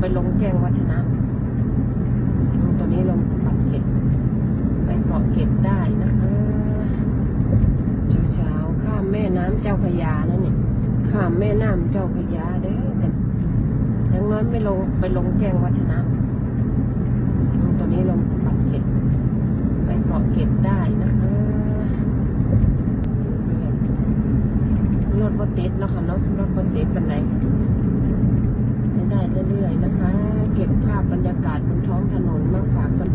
ไปลงแจ้งวัฒนะตอนนี้ลงปากเก็ดไปเกาะเก็ดได้นะคะเช้าๆข้ามแม่น้ำเจ้าพยานะเนี่ข้ามแม่น้ำเจ้าพยาเด้อแต่ยังน้อยไม่ลงไปลงแจ้งวัฒนะตอนนี้ลงปากเก็ดไปเกาะเก็ดได้นะคะรถบติดเนาะค่ะเนาะรถบติดเปันไหน ได้เรื่อยๆนะคะ เก็บภาพบรรยากาศบนท้องถนนมาฝากกัน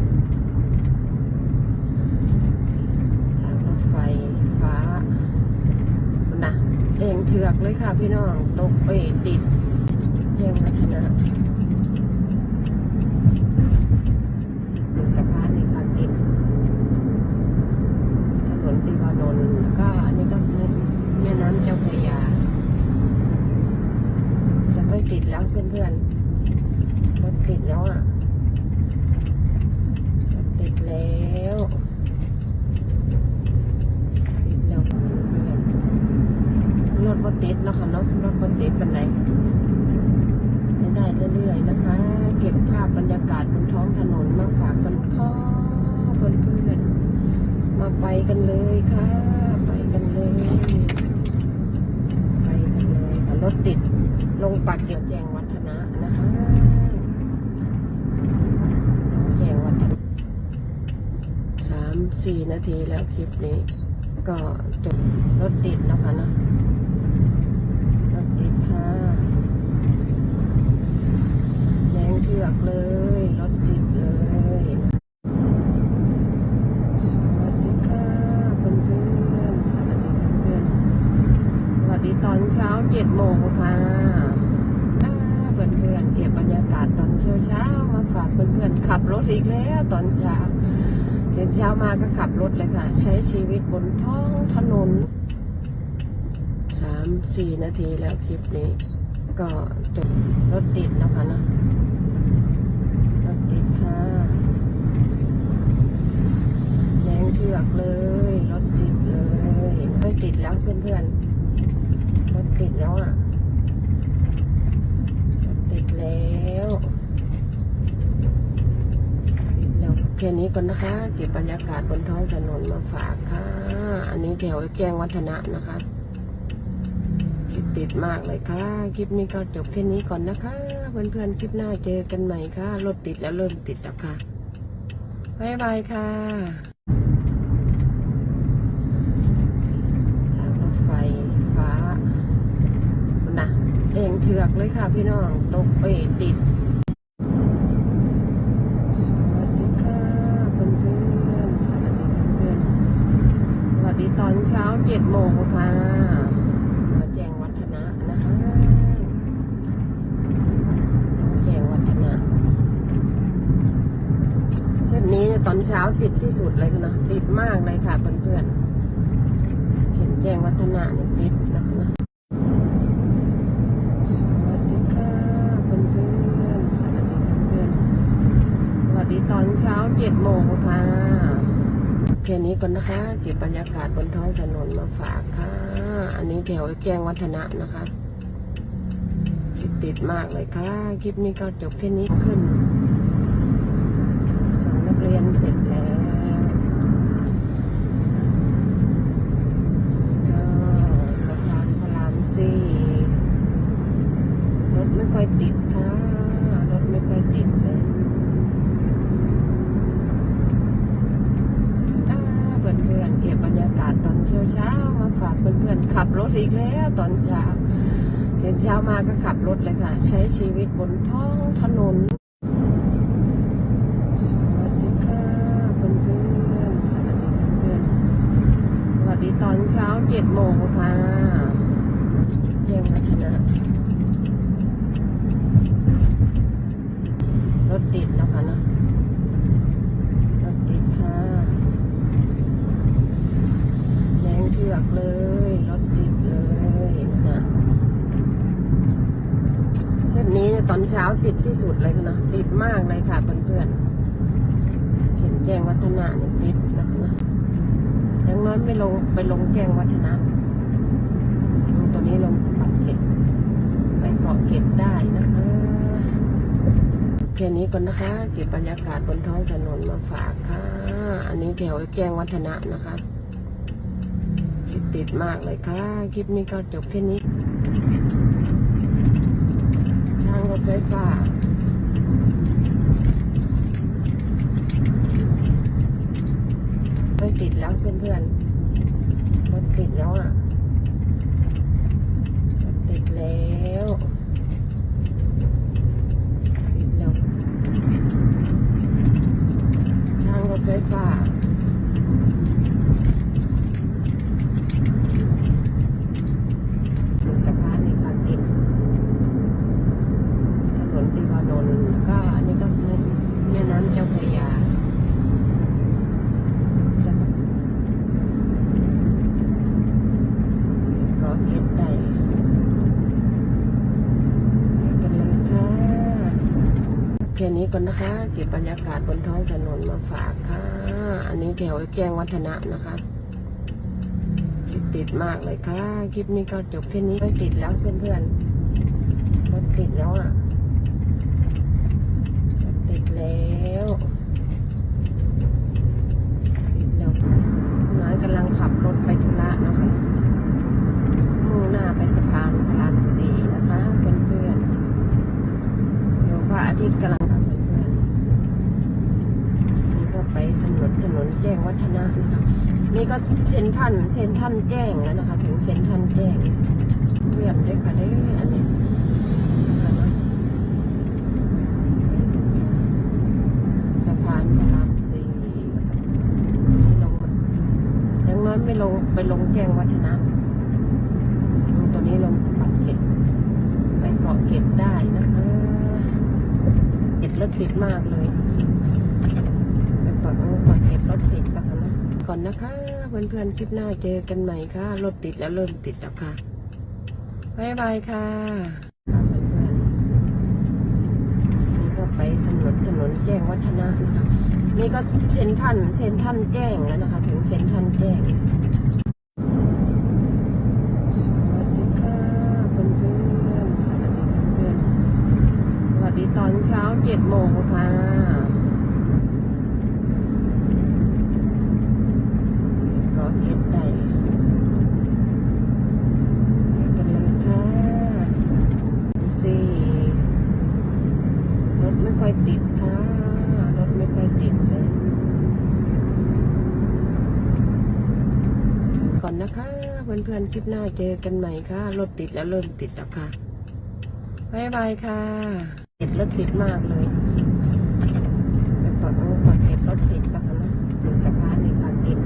ทางรถไฟฟ้านะเองเถือกเลยค่ะพี่น้องตกเอติดแยงวัฒนะมีสะพานอีกอันอีกถนนติวานนท์แล้วก็อันนี้ก็คือแม่น้ำเจ้าพระยา จะไม่ติดแล้ว เพื่อนๆรถติดแล้วอะรถติดแล้วติดแล้วเพื่อนๆรถบติดนะคะเนาะรถบติดเปันไหนได้เรื่อยๆนะคะ เก็บภาพบรรยากาศบนท้องถนนมาฝากกันข้อเพื่อนๆมาไปกันเลยค่ะ ไปกันเลยไปกันเลยค่ะรถติดลงปากเกี่ยวแจง แกวันสามสี่นาทีแล้วคลิปนี้ ก็จบรถติดนะคะเนาะรถติดค่ะแยงเชือกเลย รถติดเลย สวัสดีค่ะเพื่อนๆสวัสดีเพื่อนๆสวัสดีตอนเช้าเจ็ดโมงค่ะเพื่อน เก็บบรรยากาศตอนเช้าเช้ามาฝากเพื่อนเพื่อนๆขับรถอีกแล้วตอนเช้าเดินเช้ามาก็ขับรถเลยค่ะ ใช้ชีวิตบนท้องถนนสามสี่นาทีแล้วคลิปนี้ ก็จบรถติดนะคะเนาะรถติดค่ะแยงเชือกเลย รถติดเลยไม่ติดแล้วเพื่อนๆ รถติดแล้วอะ รถติดแล้ว ติดแล้วแค่นี้ ก่อนนะคะ เก็บบรรยากาศบนท้องถนนมาฝากค่ะ อันนี้แถวแจ้งวัฒนะนะคะติดติดมากเลยค่ะ คลิปนี้ก็จบแค่นี้ก่อนนะคะ เพื่อนๆ คลิปหน้าเจอกันใหม่ค่ะ รถติดแล้วเริ่มติดแล้วค่ะบ๊ายบายค่ะทางรถไฟฟ้านะเองเถือกเลยค่ะพี่น้อง ตกเอติด สวัสดีค่ะเพื่อนๆสวัสดีเพื่อนๆสวัสดีตอนเช้าเจ็ด โมงค่ะมาแจงวัฒนะนะคะแจงวัฒนะ เส้นนี้ตอนเช้าติดที่สุดเลยค่ะนะติดมากเลยค่ะเพื่อนๆเขียนแจงวัฒนะเนี่ยติดนะคะนะสวัสดีค่ะเพื่อนสวัสดีตอนเช้าเจ็ดโมงค่ะ แค่นี้ก่อนนะคะเก็บบรรยากาศบนท้องถนนมาฝากค่ะ อันนี้แถวแจ้งวัฒนะนะคะติดติดมากเลยค่ะ คลิปนี้ก็จบแค่นี้ขึ้นสองนักเรียนเสร็จแล้ว ก็สะพานพระรามสี่รถไม่ค่อยติดค่ะ รถไม่ค่อยติดเลยอ่าเพื่อนๆเก็บบรรยากาศตอนเช้าเช้าๆมาฝากเพื่อนๆขับรถอีกแล้วตอนเช้า เดินเช้ามาก็ขับรถเลยค่ะ ใช้ชีวิตบนท้องถนน สวัสดีค่ะเพื่อนสวัสดีเพื่อนสวัสดีตอนเช้าเจ็ดโมงค่ะแจ้งวัฒนะรถติดแล้วค่ะเนาะรถติดค่ะแยงเชือกเลย รถติดเลยนะเส้นนี้ เช้าติดที่สุดเลยค่ะเนาะติดมากเลยค่ะเพื่อนๆเขียนแจ้งวัฒนะเนี่ยติดนะคะนะยังน้อยไม่ลงไปลงแจ้งวัฒนะตอนนี้ลงปากเก็ดไปเกาะเก็ดได้นะคะแค่นี้ก่อนนะคะเก็บบรรยากาศบนท้องถนนมาฝากค่ะ อันนี้แถวแจ้งวัฒนะนะคะติดมากเลยค่ะ คลิปนี้ก็จบแค่นี้ ทางรถไฟฟ้าไม่ติดแล้วเพื่อนๆรถติดแล้วอะรถติดแล้ว ติดแล้ว ทางรถไฟฟ้า มีสะพานในปากเกร็ดถนนติวานนท์แล้วก็อันนี้ก็คือแม่น้ำเจ้าพระยาสะพานก็เก็บได้ไปกันเลยค่ะแค่นี้ก่อน บรรยากาศบนท้องถนนมาฝากค่ะ อันนี้แถวแจ้งวัฒนะนะคะสิติดมากเลยค่ะ คลิปนี้ก็จบแค่นี้ไม่ติดแล้วเพื่อนๆรถติดแล้วอะรถติดแล้วติดแล้วน้อยกำลังขับรถไปธุระนะคะมุ่งหน้าไปสะพานพระรามสี่นะคะเพื่อนๆเดี๋ยวพระอาทิตย์กำลังค่ะเพื่อนๆนี่ก็ไปสำรวจถนนแจ้งวัฒนะนะคะ็เซ็นทันเซ็นทันแจ้งแล้วนะคะ ถึงเซ็นทันแจ้งเลื่อนด้วยค่ะเด้อันนี้สะพานพระรามสี่นี่ลงยังน้อยไม่ลงไปลงแจ้งวัฒนะลงตัวนี้ลงปากเก็ดไปเกาะเก็ดได้นะคะเก็ดรถติดมากเลยไปปากากเก็ดรถติดปะคะก่อนนะคะ เพื่อนๆ คลิปหน้าเจอกันใหม่ค่ะรถติดแล้วเริ่มติดแล้วค่ะบายบายค่ะเพื่อนๆนี่ก็ไปสำรวจถนนแจ้งวัฒนะนะคะ นี่ก็เซ็นทันเซ็นทันแจ้งแล้วนะคะ ถึงเซ็นทันแจ้งสวัสดีเพื่อนสวัสดีเพื่อนสวัสดีตอนเช้าเจ็ดโมงค่ะ ก็เก็บได้ไปกันเลยค่ะสี่รถไม่ค่อยติดค่ะ รถไม่ค่อยติดเลย ก่อนนะคะ เพื่อนๆ คลิปหน้าเจอกันใหม่ค่ะ รถติดแล้วเริ่มติดแล้วค่ะบายบายค่ะ ติดรถติดมากเลยไปปอดปอดเก็บรถติดปะคะนะมีสะพานในปากกร็ด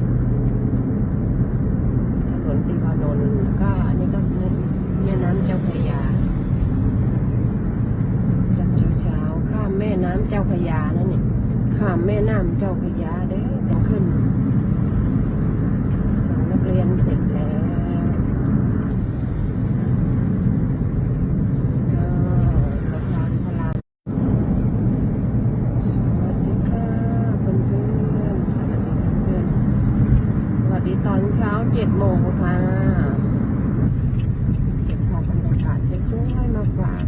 ถนนติวานนท์แล้วก็อันนี้ก็คือแม่น้ำเจ้าพระยาสักเช้าๆข้ามแม่น้ำเจ้าพระยานั่นนี่ข้ามแม่น้ำเจ้าพระยาเด้อจะขึ้นสอนนักเรียนเสร็จแล้วก็สะพานพระรามสวัสดีค่ะเพื่อนๆสวัสดีเพื่อนๆ สวัสดี ตอนเช้าเจ็ดโมงค่ะเก็บภาพบรรยากาศสวยมาฝาก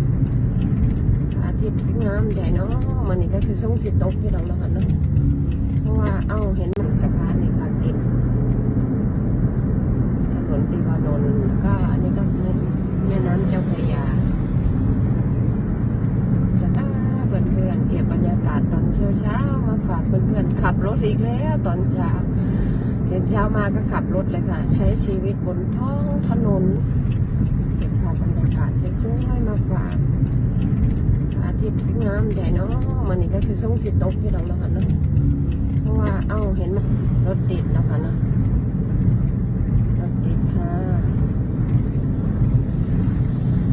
อาทิตย์งามใหญ่เนาะมันนี่ก็คือส่งสิตกที่เราแล้วกันเนาะเพราะว่าเอ้าเห็นมันสะพานในปากเกร็ดถนนติวานนท์แล้วก็อันนี้ก็คือแม่น้ำเจ้าพระยาสวัสดีเพื่อนๆเก็บบรรยากาศตอนเช้าๆมาฝากเพื่อนๆขับรถอีกแล้วตอนเช้า ตื่นเช้ามาก็ขับรถเลยค่ะ ใช้ชีวิตบนท้องถนนเก็บภาพบรรยากาศสวยมาฝากพระอาทิตย์งามใหญ่เนาะมันนี่ก็คือส่งสิตกที่เราแล้วกันเนาะเพราะว่าเอ้าเห็นมันรถติดแล้วค่ะเนาะรถติดค่ะ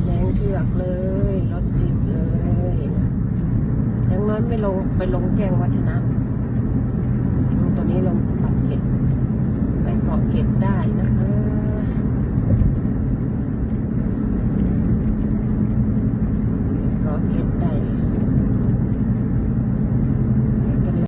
แดงเถือกเลยรถติดเลยยังน้อยไม่ลงไปลงแจ้งวัฒนะ เก็บได้นะคะ